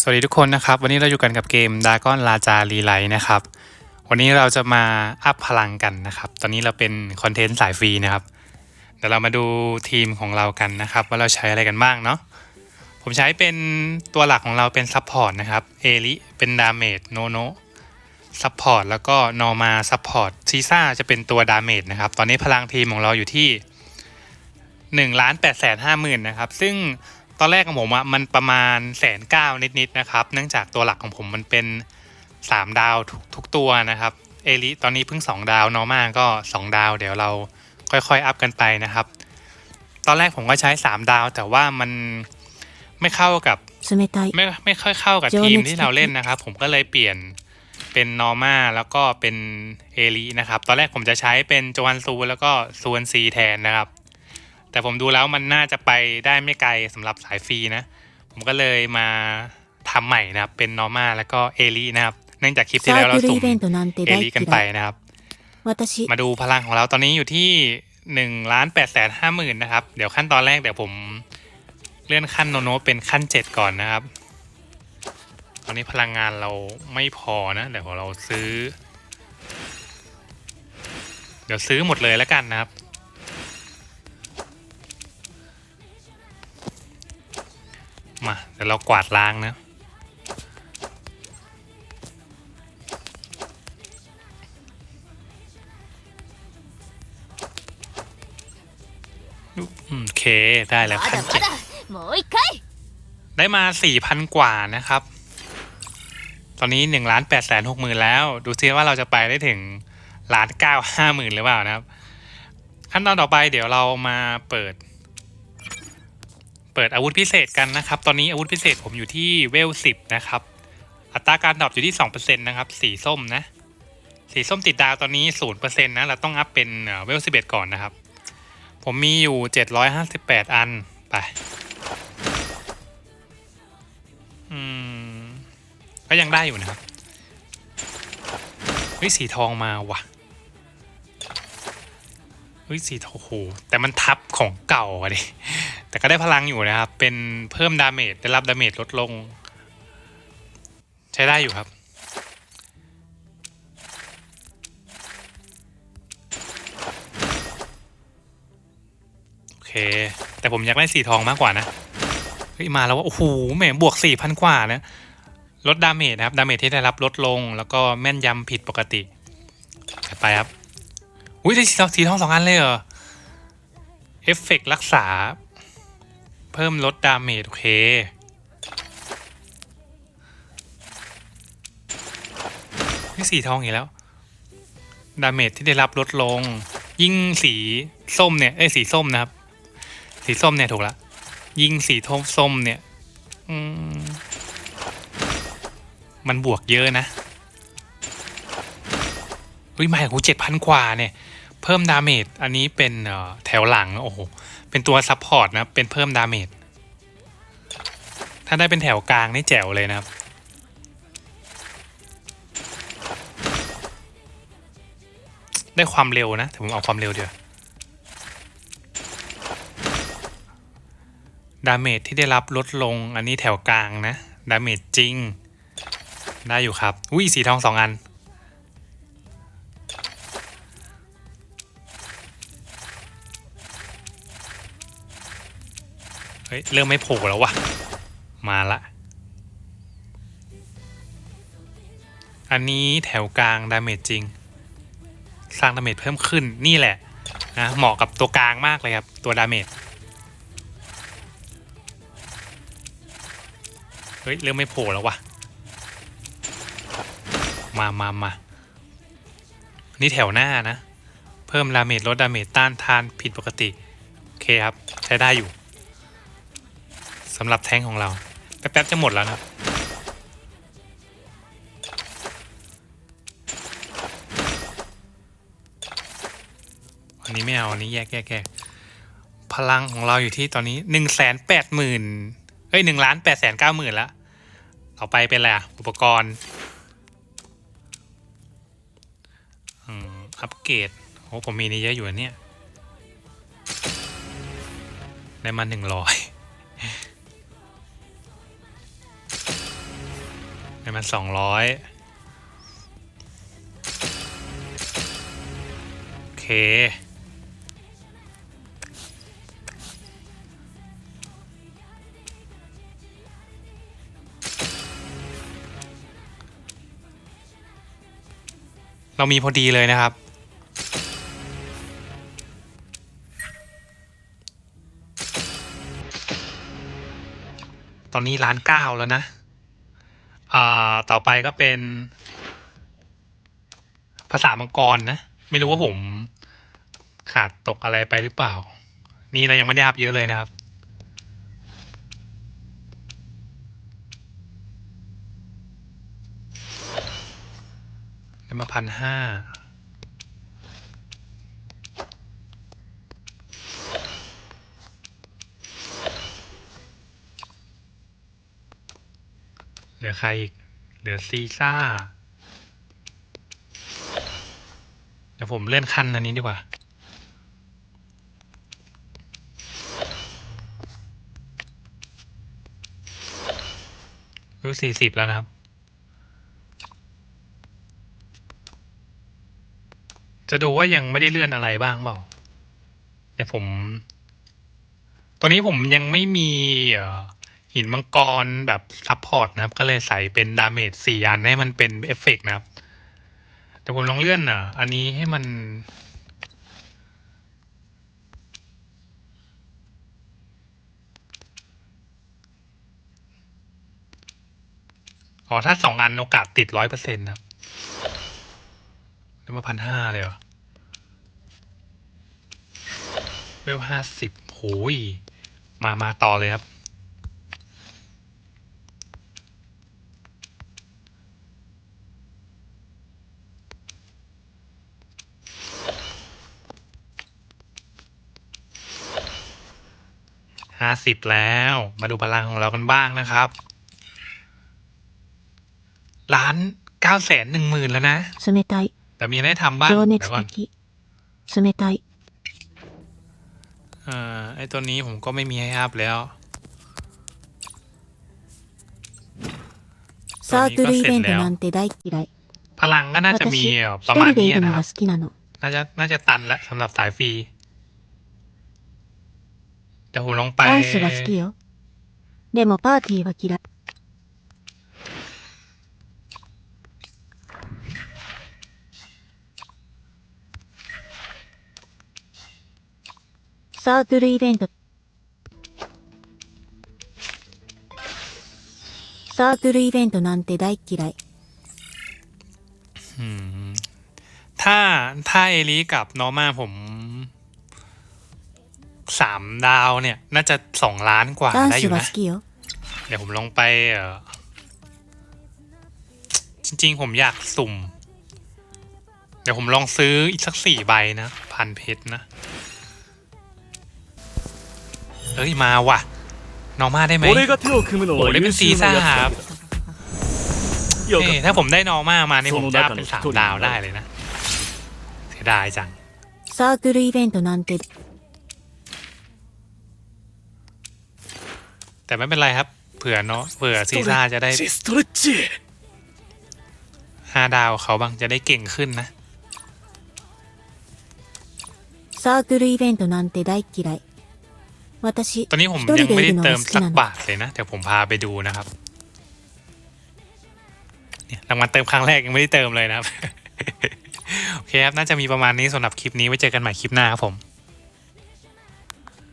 สวัสดีทุกคนนะครับ วันนี้เราอยู่กันกับเกมดากอนลาจารีไลนะครับ วันนี้เราจะมาอัพพลังกันนะครับ ตอนนี้เราเป็นคอนเทนต์สายฟรีนะครับเดี๋ยวเรามาดูทีมของเรากันนะครับ ว่าเราใช้อะไรกันบ้างเนาะผมใช้เป็นตัวหลักของเราเป็นซัพพอร์ตนะครับเอลิเป็นดาเมจโนโนซัพพอร์ตแล้วก็นอมาซัพพอร์ตซีซ่าจะเป็นตัวดาเมจนะครับ ตอนนี้พลังทีมของเราอยู่ที่1ล้าน8แสนห้าหมื่นนะครับ ซึ่ง ตอนแรกของผมอะมันประมาณแสนเก้านิดๆนะครับ เนื่องจากตัวหลักของผมมันเป็น 3 ดาวทุกทุกตัวนะครับเอลิตอนนี้เพิ่ง 2 ดาวนอร์มาก็ 2 ดาว เดี๋ยวเราค่อยๆอัพกันไปนะครับ ตอนแรกผมก็ใช้ 3 ดาว แต่ว่ามันไม่เข้ากับไม่ไม่ค่อยเข้ากับทีมที่เราเล่นนะครับ ผมก็เลยเปลี่ยนเป็นนอร์มาแล้วก็เป็นเอลินะครับ ตอนแรกผมจะใช้เป็นโจวันซูแล้วก็ซวนซีแทนนะครับ แต่ผมดูแล้วมันน่าจะไปได้ไม่ไกลสำหรับสายฟรีนะ ผมก็เลยมาทำใหม่นะครับ เป็นนอร์มาแล้วก็เอลีนะครับ เนื่องจากคลิปที่แล้วเราสุ่มเอลีกันไปนะครับ มาดูพลังของเราตอนนี้อยู่ที่หนึ่งล้านแปดแสนห้าหมื่นนะครับ เดี๋ยวขั้นตอนแรกเดี๋ยวผมเลื่อนขั้นโนโนเป็นขั้นเจ็ดก่อนนะครับ ตอนนี้พลังงานเราไม่พอนะ เดี๋ยวเราซื้อ เดี๋ยวซื้อหมดเลยแล้วกันนะครับ มาเดี๋ยวเรากวาดล้างนะ โอเคได้แล้วพันเจ็ดได้มาสี่พันกว่านะครับ ตอนนี้หนึ่งล้านแปดแสนหกหมื่นแล้ว ดูซิว่าเราจะไปได้ถึงล้านเก้าห้าหมื่นหรือเปล่านะครับ ขั้นตอนต่อไปเดี๋ยวเรามาเปิด เปิดอาวุธพิเศษกันนะครับ ตอนนี้อาวุธพิเศษผมอยู่ที่เวลสิบนะครับ อัตราการดรอปอยู่ที่สองเปอร์เซ็นต์นะครับ สีส้มนะ สีส้มติดดาวตอนนี้ศูนย์เปอร์เซ็นต์นะ เราต้องอัพเป็นเวลสิบเอ็ดก่อนนะครับ ผมมีอยู่เจ็ดร้อยห้าสิบแปดอัน ไป อืม ก็ยังได้อยู่นะครับ เฮ้ย สีทองมาว่ะเฮ้ยสีทองโอ้โหแต่มันทับของเก่าอะดิ แต่ก็ได้พลังอยู่นะครับ เป็นเพิ่มดาเมจได้รับดาเมจลดลง ใช้ได้อยู่ครับ โอเค แต่ผมอยากได้สีทองมากกว่านะ เฮ้ย มาแล้วว่าโอ้โหแหมบวกสี่พันกว่านะ ลดดาเมจนะครับ ดาเมจที่ได้รับลดลง แล้วก็แม่นยำผิดปกติไปครับ อุ้ยได้สีทองสองอันเลยเหรอ เอฟเฟกรักษา เพิ่มลดดาเมจโอเค นี่สีทองอีกแล้ว ดาเมจที่ได้รับลดลง ยิ่งสีส้มเนี่ยเอ้สีส้มนะครับ สีส้มเนี่ยถูกละ ยิงสีทองส้มเนี่ยมมันบวกเยอะนะเฮ้ยมาของกูเจ็ดพันกว่าเนี่ย เพิ่มดาเมจอันนี้เป็นแถวหลัง โอ้โห เป็นตัวซัพพอร์ตนะเป็นเพิ่มดาเมจถ้าได้เป็นแถวกลางนี่แจ๋วเลยนะครับ ได้ความเร็วนะแต่ผมเอาความเร็วเดียวดาเมจที่ได้รับลดลงอันนี้แถวกลางนะ ดาเมจจริง ได้อยู่ครับ อุ้ยสีทองสองอัน ฮ้ย เริ่มไม่โผล่แล้ววะมาละ อันนี้แถวกลางดาเมจจริง สร้างดาเมจเพิ่มขึ้นนี่แหละนะเหมาะกับตัวกลางมากเลยครับ ตัวดาเมจเฮ้ย เริ่มไม่โผล่แล้ววะมามามานี่แถวหน้านะ เพิ่มดาเมจลดดาเมจต้านทานผิดปกติ โอเคครับ ใช้ได้อยู่ สำหรับแท้งของเรา แป๊บๆจะหมดแล้วนะครับอันนี้ไม่เอาอันนี้แยกแยกแยกพลังของเราอยู่ที่ตอนนี้หนึ่งแสนแปดหมื่นเอ้ยหนึ่งล้านแปดแสนเก้าหมื่นละต่อไปเป็นอะไรอะอุปกรณ์อัปเกรดโอ้ผมมีนี่เยอะอยู่เนี่ย ได้มาหนึ่งร้อย ได้มาสองร้อยโอเค เรามีพอดีเลยนะครับตอนนี้ล้านเก้าแล้วนะ ต่อไปก็เป็น ภาษามังกรนะ ไม่รู้ว่าผมขาดตกอะไรไปหรือเปล่า นี่เรายังไม่ได้อัพเยอะเลยนะครับเด้มาพันห้า เหลือ ใครอีก เหลือซีซ่า เดี๋ยวผมเลื่อนขั้นอันนี้ดีกว่า รู้สี่สิบแล้วนะครับ จะดูว่ายังไม่ได้เลื่อนอะไรบ้างเปล่า แต่ผม ตอนนี้ผมยังไม่มีเอ่อ หินมังกรแบบซัพพอร์ตนะครับ ก็เลยใส่เป็นดาเมจสี่อันให้มันเป็นเอฟเฟกต์นะครับ แต่ผมลองเลื่อนอะ อันนี้ให้มัน อ๋อ ถ้าสองอันโอกาสติดร้อยเปอร์เซ็นต์นะครับได้มาพันห้าเลยเหรอเวลห้าสิบโหยมามาต่อเลยครับ ห้าสิบแล้ว มาดูพลังของเรากันบ้างนะครับ ล้านเก้าแสนหนึ่งหมื่นแล้วนะ 冷たい แต่มีอะไรให้ทำบ้าง 情 เดี๋ 熱 ยวก่อน 的冷たい เอ่อไอตัวนี้ผมก็ไม่มีให้อัพแล้ว サークルイベントなんて大嫌い พลังก็น่าจะมี 私 เอ่อ 一 ประมาณ 人で นี้ いるの นะค が รับ 好きなの น่าจะน่าจะตันแล้วสำหรับสายฟรี เดี๋ยวผมลองไป ダンスは好きよでもパーティーは嫌いサークルイベントサークルイベントなんて大嫌い อืมถ้าถ้าเอลิกับนอร์มาผม สามดาวเนี่ย น่าจะสองล้านกว่า ダン ได้อ ス ยู่ は นะ 好きよ เดี๋ยวผมลองไปเออจริง ๆ ผมอยากสุ่ม เดี๋ยวผมลองซื้ออีกสักสี่ใบนะ พันเพชรนะ เอ้ย มาว่ะ นอร์มาได้ไหม 俺が手を組むのは俺別に優秀なやつださけだよか เอ้ย っ ถ้าผมได้นอร์มามาเนี่ย そ ผม の จะ 中 อัพ の เป็น 一 สาม 人に ดาว なる ได้เลยนะ เสียดายจัง サークルイベントなんて แต่ไม่เป็นไรครับ เผื่อเนาะเผื่อซีซ่าจะได้ たストレッチ ห้าดาวเขาบ้างจะได้เก่งขึ้นนะ サークルイベントなんて大嫌い私 ตอนนี้ผม 一人 ยัง で ไม่ い ได้ るの เติ が ม 好き สัก なの บาทเลยนะ เดี๋ยวผมพาไปดูนะครับเนี่ยรางวัลเติมครั้งแรกยังไม่ได้เติมเลยนะครับ โอเคครับ น่าจะมีประมาณนี้สำหรับคลิปนี้ไว้เจอกันใหม่คลิปหน้าครับผม